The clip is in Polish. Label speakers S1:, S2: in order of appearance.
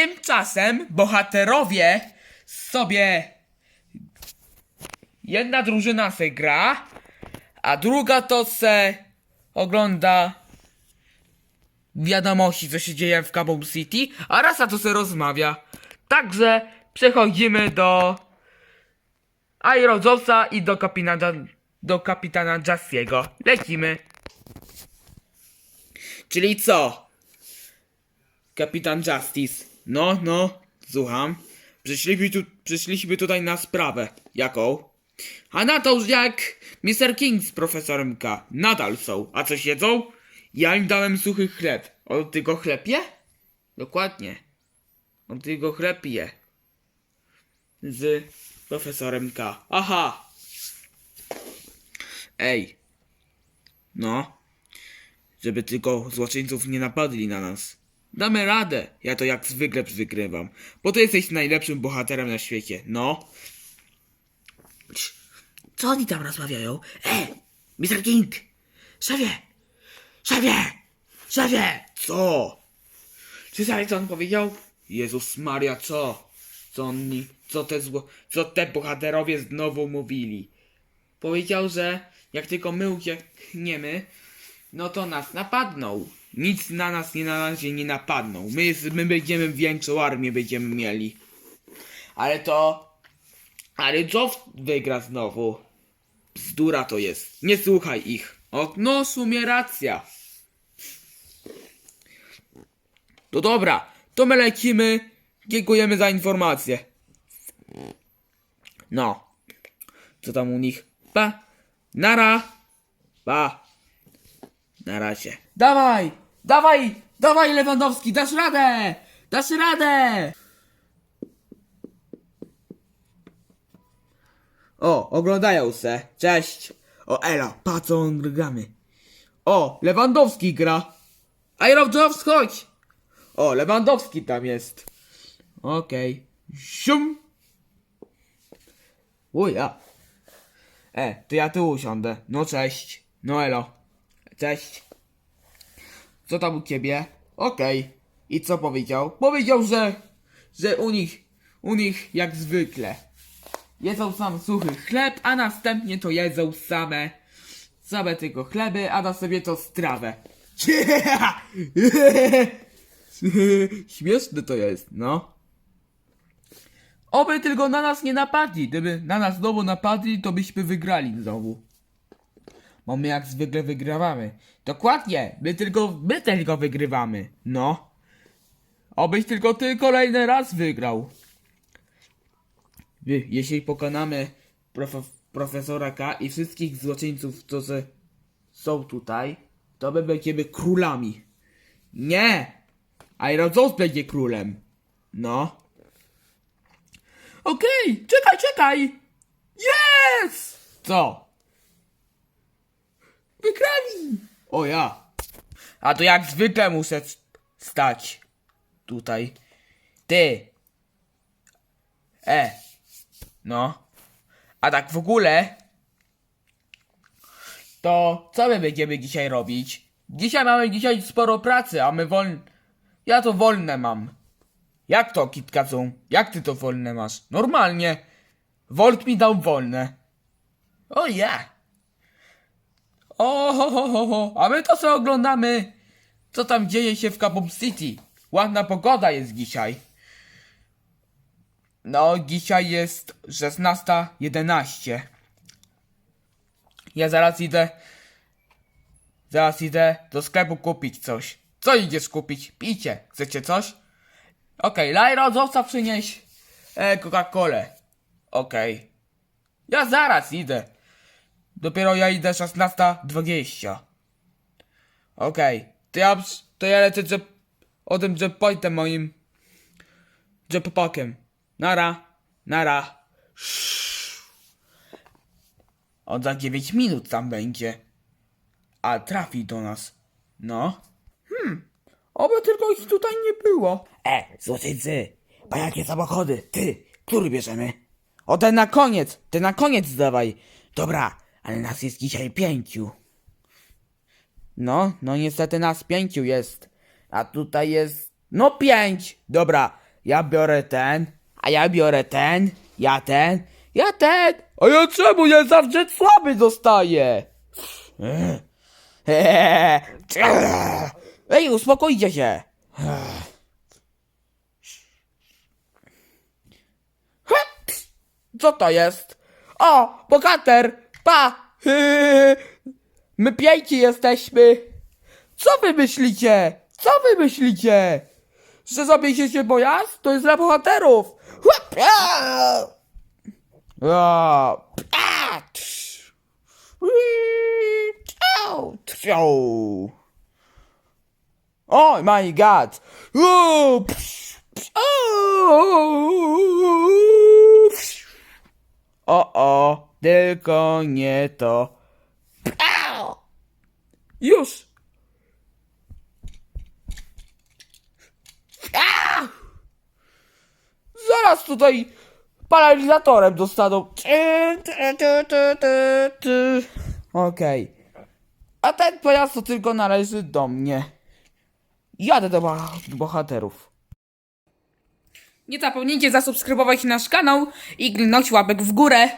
S1: Tymczasem bohaterowie sobie jedna drużyna se gra, a druga to se ogląda wiadomości, co się dzieje w Kaboom City, a rasa to se rozmawia. Także przechodzimy do Aerozosa i do kapitana, do kapitana Jassiego. Lecimy. Czyli co? Kapitan Justice. No, no, słucham. Przyszliśmy, tu, przyszliśmy tutaj na sprawę. Jaką? A na to, jak Mr. King z profesorem K. Nadal są. A coś jedzą? Ja im dałem suchy chleb. On tylko chleb je? Dokładnie. On tylko chleb je. Z profesorem K. Aha! Ej. No. Żeby tylko złoczyńców nie napadli na nas. Damy radę. Ja to jak zwykle wygrywam. Bo ty jesteś najlepszym bohaterem na świecie. No. Co oni tam rozmawiają? E! Mr. King! Szefie! Szefie! Szefie! Co? Czy co on powiedział? Jezus Maria, co? Co oni, co te zło, co te bohaterowie znowu mówili? Powiedział, że jak tylko my uciekniemy, no to nas napadną. Nic na nas nie na razie nie napadną. My, my będziemy większą armię będziemy mieli. Ale to... Ale Joff wygra znowu. Bzdura to jest. Nie słuchaj ich. O, no, sumie racja. To dobra, to my lecimy. Dziękujemy za informację. No. Co tam u nich? Pa. Nara. Pa. Na razie. Dawaj! Dawaj! Dawaj Lewandowski! Dasz radę! Dasz radę! O, oglądają se. Cześć. O, Ela, pa co on gramy. O, Lewandowski gra. Aerowczows, chodź! O, Lewandowski tam jest. Okej. Sium! Uja. E, to ja tu usiądę. No cześć. No elo. Cześć. Co tam u ciebie? Okej. I co powiedział? Powiedział, że... Że u nich... U nich jak zwykle. Jedzą sam suchy chleb, a następnie to jedzą same... Same tylko chleby, a na sobie to strawę. Śmieszne to jest, no. Oby tylko na nas nie napadli. Gdyby na nas znowu napadli, to byśmy wygrali znowu. Bo my jak zwykle wygrywamy. Dokładnie, my tylko, my tylko wygrywamy. No. Obyś tylko ty kolejny raz wygrał. Wy- Jeśli pokonamy prof profesora K i wszystkich złoczyńców, se- są tutaj, to my będziemy królami. Nie! Aerozos będzie królem. No. Okej, czekaj, czekaj! Yes! Co? Wygrali! O ja. A to jak zwykle muszę stać. Tutaj. Ty. E. No. A tak w ogóle. To co my będziemy dzisiaj robić? Dzisiaj mamy dzisiaj sporo pracy, a my wolne. Ja to wolne mam. Jak to, Kitkacą? Jak ty to wolne masz? Normalnie. Volt mi dał wolne. O ja. O, ho, ho, ho, ho. a my to sobie oglądamy, co tam dzieje się w Kaboom City. Ładna pogoda jest dzisiaj. No, dzisiaj jest 16.11. Ja zaraz idę. Zaraz idę do sklepu kupić coś. Co idziesz kupić? Picie. Chcecie coś? Okej, okay, Lajro, zostaw przynieś e, Coca-Colę. Okej. Ja zaraz idę. Dopiero ja idę 16.20. Okej. To ja, to ja lecę jeb, o tym jetpointem moim jetpackiem. Nara. Nara. On za 9 minut tam będzie. A trafi do nas. No. Hmm. Oby tylko ich tutaj nie było.
S2: E, złoczyńcy, pa jakie samochody? Ty, który bierzemy?
S1: O ten na koniec. Ten na koniec dawaj.
S2: Dobra, ale nas jest dzisiaj pięciu.
S1: No, no niestety nas pięciu jest. A tutaj jest. No pięć! Dobra,
S2: Ja biorę ten, a ja biorę ten, ja ten, ja ten. A ja czemu ja zawsze słaby dostaję? Ej, uspokójcie się. Co to jest? O, bohater! Pa! My piękni jesteśmy! Co wy myślicie? Co wy myślicie? Że zabierzecie pojazd? To jest dla bohaterów! Oh my god! O, psz, psz, o, psz. o, o, tylko nie to. Już! Zaraz tutaj paralizatorem dostaną. Okej. A ten pojazd to tylko należy do mnie. Jadę do boha- bohaterów.
S3: Nie zapomnijcie zasubskrybować nasz kanał i kliknąć łapek w górę.